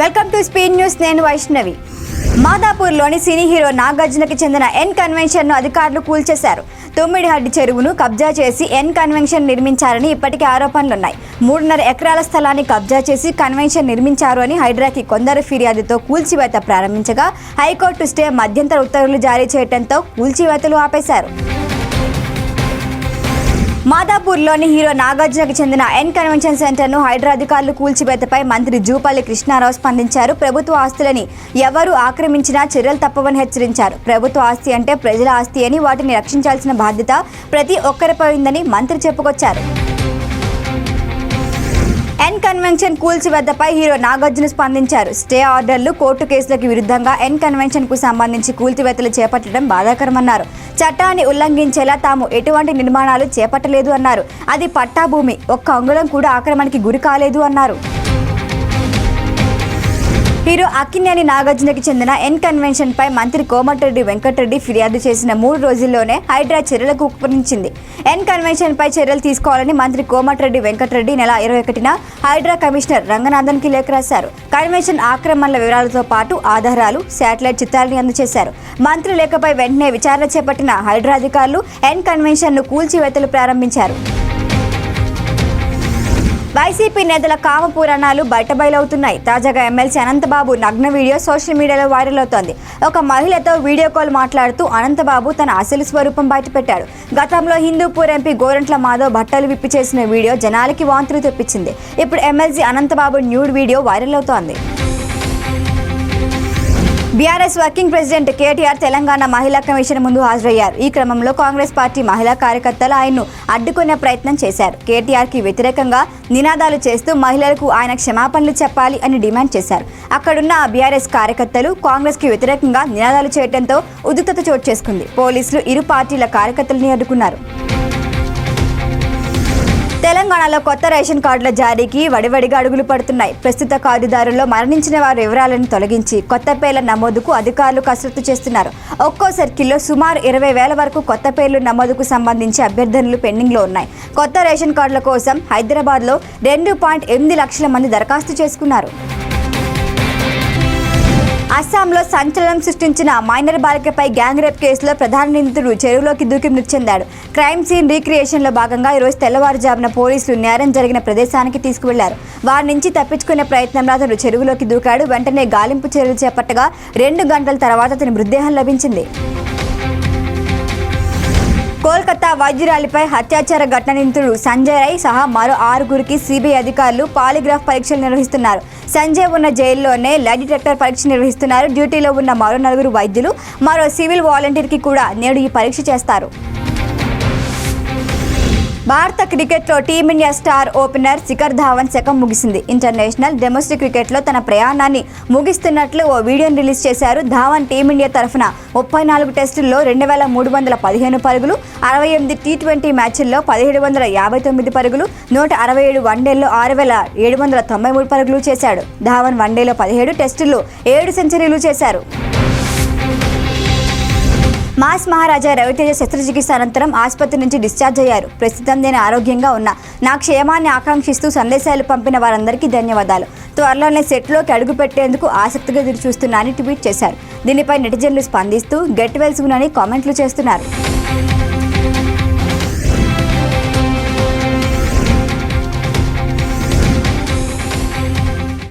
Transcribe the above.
Welcome to speed news నేను Vaishnavi. మాదాపూర్లోని cine hero నాగార్జునకి చెందిన ఎన్ కన్వెన్షన్ను అధికారులు కూల్చేశారు. తొమ్మిడిహడ్డి చెరువును కబ్జా చేసి ఎన్ కన్వెన్షన్ నిర్మించారని ఇప్పటికే ఆరోపణలున్నాయి. మూడున్నర ఎకరాల స్థలాన్ని కబ్జా చేసి కన్వెన్షన్ నిర్మించారు అని హైడ్రాకి కొందరు ఫిర్యాదుతో కూల్చివేత ప్రారంభించగా హైకోర్టు స్టే మధ్యంతర ఉత్తర్వులు జారీ చేయడంతో కూల్చివేతలు ఆపేశారు. మాదాపూర్లోని హీరో నాగార్జునకు చెందిన ఎన్ కన్వెన్షన్ సెంటర్ను హైడ్రా అధికారులు కూల్చివేతపై మంత్రి జూపల్లి కృష్ణారావు స్పందించారు. ప్రభుత్వ ఆస్తులని ఎవరు ఆక్రమించినా చర్యలు తప్పవని హెచ్చరించారు. ప్రభుత్వ ఆస్తి అంటే ప్రజల ఆస్తి అని వాటిని రక్షించాల్సిన బాధ్యత ప్రతి ఒక్కరిపై ఉందని మంత్రి చెప్పుకొచ్చారు. ఎన్ కన్వెన్షన్ కూల్చివేతపై హీరో నాగార్జున స్పందించారు. స్టే ఆర్డర్లు కోర్టు కేసులకు విరుద్ధంగా ఎన్ కన్వెన్షన్కు సంబంధించి కూల్చివేతలు చేపట్టడం బాధాకరమన్నారు. చట్టాన్ని ఉల్లంఘించేలా తాము ఎటువంటి నిర్మాణాలు చేపట్టలేదు అన్నారు. అది పట్టాభూమి ఒక్క అంగుళం కూడా ఆక్రమణకి గురి కాలేదు అన్నారు. వీరు అక్కినేని నాగార్జునకి చెందిన ఎన్ కన్వెన్షన్ పై మంత్రి కోమటిరెడ్డి వెంకటరెడ్డి ఫిర్యాదు చేసిన మూడు రోజుల్లోనే హైడ్రా చర్యలకు ఉపకరించింది. ఎన్ కన్వెన్షన్ పై చర్యలు తీసుకోవాలని మంత్రి కోమటిరెడ్డి వెంకటరెడ్డి నెల ఇరవై ఒకటిన హైడ్రా కమిషనర్ రంగనాథన్కి లేఖ రాశారు. కన్వెన్షన్ ఆక్రమణల వివరాలతో పాటు ఆధారాలు శాటిలైట్ చిత్రాలని అందజేశారు. మంత్రి లేఖపై వెంటనే విచారణ చేపట్టిన హైడ్రా అధికారులు ఎన్ కన్వెన్షన్ను కూల్చివేతలు ప్రారంభించారు. వైసీపీ నేతల కామ పురాణాలు బయటబయలవుతున్నాయి. తాజాగా ఎమ్మెల్సీ అనంతబాబు నగ్న వీడియో సోషల్ మీడియాలో వైరల్ అవుతోంది. ఒక మహిళతో వీడియో కాల్ మాట్లాడుతూ అనంతబాబు తన అసలు స్వరూపం బయటపెట్టాడు. గతంలో హిందూపూర్ ఎంపీ గోరంట్ల మాధవ్ బట్టలు విప్పి చేసిన వీడియో జనాలకి వాంతులు తెప్పించింది. ఇప్పుడు MLC Anantababu nude video viral అవుతోంది. BRS working president KTR Telangana మహిళా కమిషన్ ముందు హాజరయ్యారు. ఈ క్రమంలో కాంగ్రెస్ పార్టీ మహిళా కార్యకర్తలు ఆయన్ను అడ్డుకునే ప్రయత్నం చేశారు. కేటీఆర్కి వ్యతిరేకంగా నినాదాలు చేస్తూ మహిళలకు ఆయన క్షమాపణలు చెప్పాలి అని డిమాండ్ చేశారు. అక్కడున్న బీఆర్ఎస్ కార్యకర్తలు కాంగ్రెస్కి వ్యతిరేకంగా నినాదాలు చేయడంతో ఉద్రిక్తత చోటు చేసుకుంది. పోలీసులు ఇరు పార్టీల కార్యకర్తలని అడ్డుకున్నారు. తెలంగాణలో కొత్త రేషన్ కార్డుల జారీకి వడివడిగా అడుగులు పడుతున్నాయి. ప్రస్తుత కార్డుదారుల్లో మరణించిన వారి వివరాలను తొలగించి కొత్త పేర్ల నమోదుకు అధికారులు కసరత్తు చేస్తున్నారు. ఒక్కో సర్కిల్లో సుమారు ఇరవై వేల వరకు కొత్త పేర్లు నమోదుకు సంబంధించి అభ్యర్థనలు పెండింగ్లో ఉన్నాయి. కొత్త రేషన్ కార్డుల కోసం హైదరాబాద్లో రెండు పాయింట్ ఎనిమిది లక్షల మంది దరఖాస్తు చేసుకున్నారు. అస్సాంలో సంచలనం సృష్టించిన మైనర్ బాలికపై గ్యాంగ్ రేప్ కేసులో ప్రధాన నిందితుడు చెరువులోకి దూకి మృతి చెందాడు. క్రైమ్ సీన్ రీక్రియేషన్లో భాగంగా ఈరోజు తెల్లవారుజామున పోలీసులు నేరం జరిగిన ప్రదేశానికి తీసుకువెళ్ళారు. వారి నుంచి తప్పించుకునే ప్రయత్నంలో అతను చెరువులోకి దూకాడు. వెంటనే గాలింపు చర్యలు చేపట్టగా రెండు గంటల తర్వాత అతని మృతదేహం లభించింది. కోల్కతా వైద్యురాలిపై అత్యాచార ఘటన నిందితుడు సంజయ్ రై సహా మరో ఆరుగురికి సిబిఐ అధికారులు పాలిగ్రాఫ్ పరీక్షలు నిర్వహిస్తున్నారు. సంజయ్ ఉన్న జైల్లోనే లై డిటెక్టర్ పరీక్ష నిర్వహిస్తున్నారు. డ్యూటీలో ఉన్న మరో నలుగురు వైద్యులు మరో సివిల్ వాలంటీర్కి కూడా నేడు ఈ పరీక్ష చేస్తారు. భారత క్రికెట్లో team India star opener Shikhar Dhawan శకం ముగిసింది. ఇంటర్నేషనల్ డొమెస్టిక్ క్రికెట్లో తన ప్రయాణాన్ని ముగిస్తున్నట్లు ఓ వీడియోను రిలీజ్ చేశారు ధావన్ టీమిండియా తరఫున. ముప్పై నాలుగు టెస్టుల్లో రెండు వేల మూడు వందల పదిహేను పరుగులు అరవై ఎనిమిది టీ ట్వంటీ మ్యాచ్ల్లో పదిహేడు వందల యాభై తొమ్మిది పరుగులు నూట అరవై ఏడు వన్డేల్లో ఆరు వేల ఏడు వందల తొంభై మూడు పరుగులు చేశాడు. ధావన్ వన్డేలో పదిహేడు టెస్టుల్లో ఏడు సెంచరీలు చేశారు. మాస్ మహారాజా రవితేజ శస్త్రచికిత్స అనంతరం ఆసుపత్రి నుంచి డిశ్చార్జ్ అయ్యారు. ప్రస్తుతం నేను ఆరోగ్యంగా ఉన్నా. నా క్షేమాన్ని ఆకాంక్షిస్తూ సందేశాలు పంపిన వారందరికీ ధన్యవాదాలు. త్వరలోనే సెట్లోకి అడుగు పెట్టేందుకు ఆసక్తిగా ఎదురు చూస్తున్నానని ట్వీట్ చేశారు. దీనిపై నెటిజన్లు స్పందిస్తూ గెట్ వెల్స్ సూన్ అని కామెంట్లు చేస్తున్నారు.